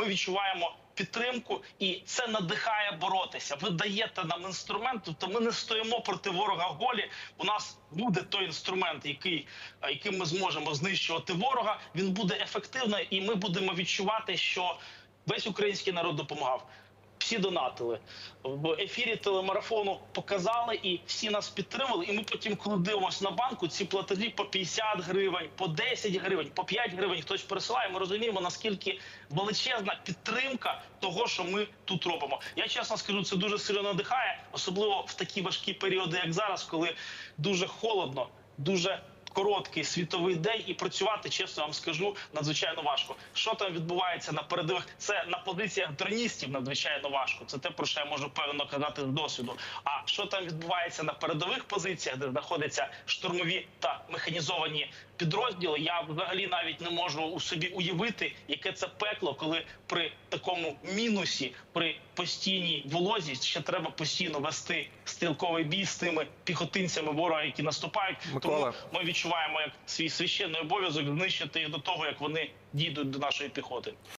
ми відчуваємо підтримку, і це надихає боротися. Ви даєте нам інструмент, тобто ми не стоїмо проти ворога голі. У нас буде той інструмент, який е, яким ми зможемо знищувати ворога. Він буде ефективний, і ми будемо відчувати, що весь український народ допомагав. Всі донатили в ефірі телемарафону. Показали і всі нас підтримали. І ми потім, коли дивимося на банку, ці платежі по 50 гривень, по 10 гривень, по 5 гривень хтось пересилає. Ми розуміємо наскільки величезна підтримка того, що ми тут робимо. Я чесно скажу, це дуже сильно надихає, особливо в такі важкі періоди, як зараз, коли дуже холодно, дуже короткий світовий день, і працювати, чесно вам скажу, надзвичайно важко. Що там відбувається на передових? Це на позиціях дроністів надзвичайно важко. Це те, про що я можу певно казати з досвіду. А що там відбувається на передових позиціях, де знаходяться штурмові та механізовані підрозділи? Я взагалі навіть не можу у собі уявити, яке це пекло, коли при такому мінусі, при постійній волозі ще треба постійно вести стрілковий бій з тими піхотинцями ворога, які наступають. Микола. Тому ми відчуваємо як свій священний обов'язок знищити їх до того, як вони дійдуть до нашої піхоти.